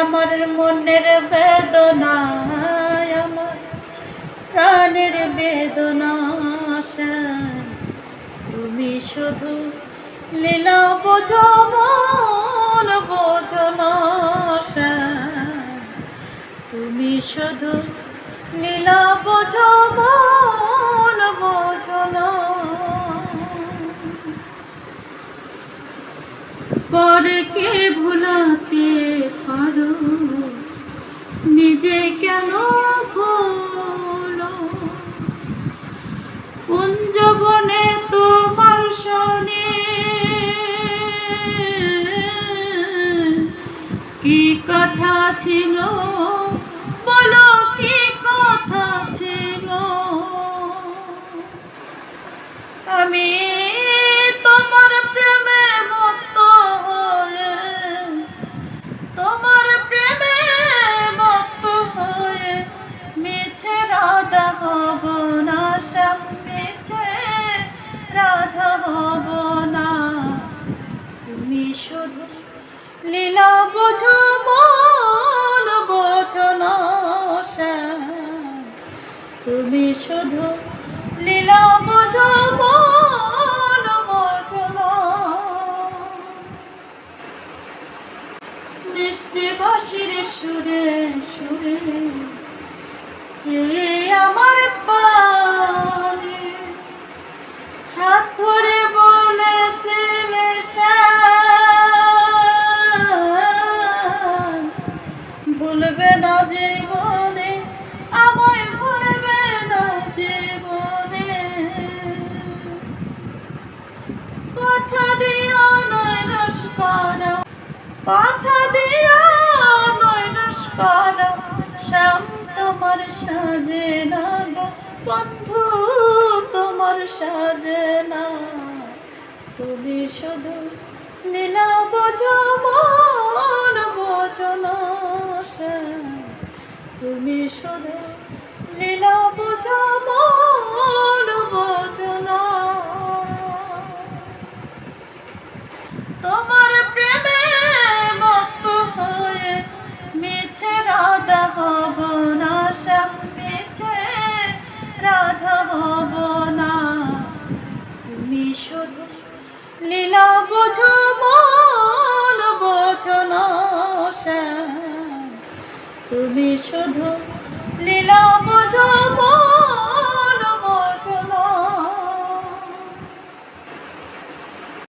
আমার মনের বেদনা আমার প্রাণের বেদনা। তুমি শুধু লীলা বোঝো, মন বোঝো না তুমি শুধু লীলা বোঝো, মন বোঝো না পরকে কথা ছিল। বলো কি কথা ছিল? আমি তোমার প্রেমে মত্ত হয়ে, তোমার প্রেমে মত্ত হয়ে মিছে রাধা হব না, শ্যাম মিছে রাধা হব না। তুমি শুধু লীলা বোঝো তুমি শুধু লীলা বোঝো মন মিষ্টি বাসির সুরে সুরে যে আমার পানে কথা দিয়া নয় নস্করা শ্যাম তোমার সাজে না তোমার সাজে তুমি শুধু লীলা বোঝো, মন বোঝো না তুমি শুধু লীলা বোঝো, মন তুমি শুধু লীলা বোঝো মন বোঝো না তুমি শুধু লীলা বোঝো মন